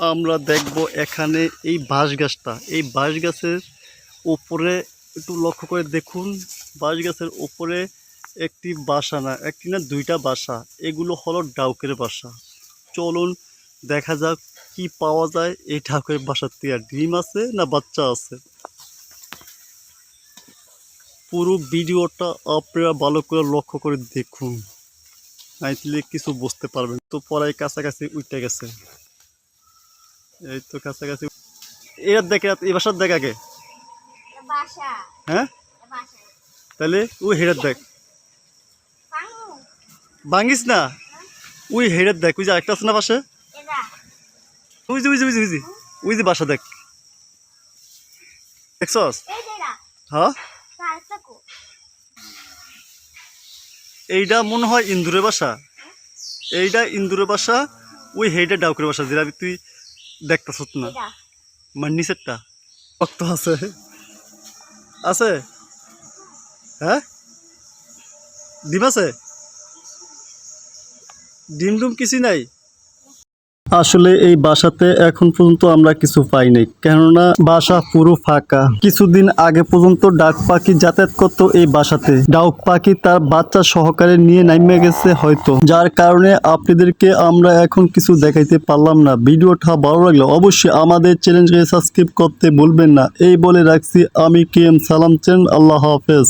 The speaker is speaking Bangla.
আমরা দেখব এখানে এই বাঁশ গাছটা। এই বাঁশ গাছের উপরে একটু লক্ষ্য করে দেখুন, বাঁশ গাছের উপরে একটি বাসা না, একটি না দুইটা বাসা। এগুলো হলো ডাউকের বাসা। চলুন দেখা যাক কি পাওয়া যায় এই ডাউকের বাসার থেকে ডিম আছে না বাচ্চা আছে? পুরো ভিডিওটা আপনারা ভালো করে লক্ষ্য করে দেখুন। নাইলে কিছু বুঝতে পারবেন। তো পরে কাছাকাছি উঠতে গেছে। এই তো কাছাকাছি। এর দেখে এই বাসার দেখ আগে। হ্যাঁ? তাহলে ওই হেডের দেখ। ভাঙিস না? ওই হেডের দেখ ওই যে আরেকটা আছে না পাশে? ওই যে ওই যে ওই যে ওই যে ওই যে বাসা দেখ। দেখছস? হ্যাঁ? এইটা মনে হয় ইন্দুরের বাসা। এইটা ইন্দুরের বাসা ওই হেডের ডাউকের বাসা। যেটা তুই দেখতেছ না এরা মানে নিচেরটা রক্ত আছে আছে হ্যাঁ ডিম আছে ডিম ডুম কিছু নাই আসলে এই বাসাতে এখন পর্যন্ত আমরা কিছু পাই নাই। কেননা বাসা পুরো ফাঁকা। কিছুদিন আগে পর্যন্ত ডাক পাখি যাতায়াত করতো এই বাসাতে। ডাক পাখি তার বাচ্চা সহকারে নিয়ে নামে গেছে হয়তো। যার কারণে আপনাদেরকে আমরা এখন কিছু দেখাইতে পারলাম না। ভিডিওটা ভালো লাগলে অবশ্যই আমাদের চ্যানেলকে সাবস্ক্রাইব করতে ভুলবেন না। এই বলে রাখছি, আমি কে এম সালাম চেন আল্লাহ হাফেজ।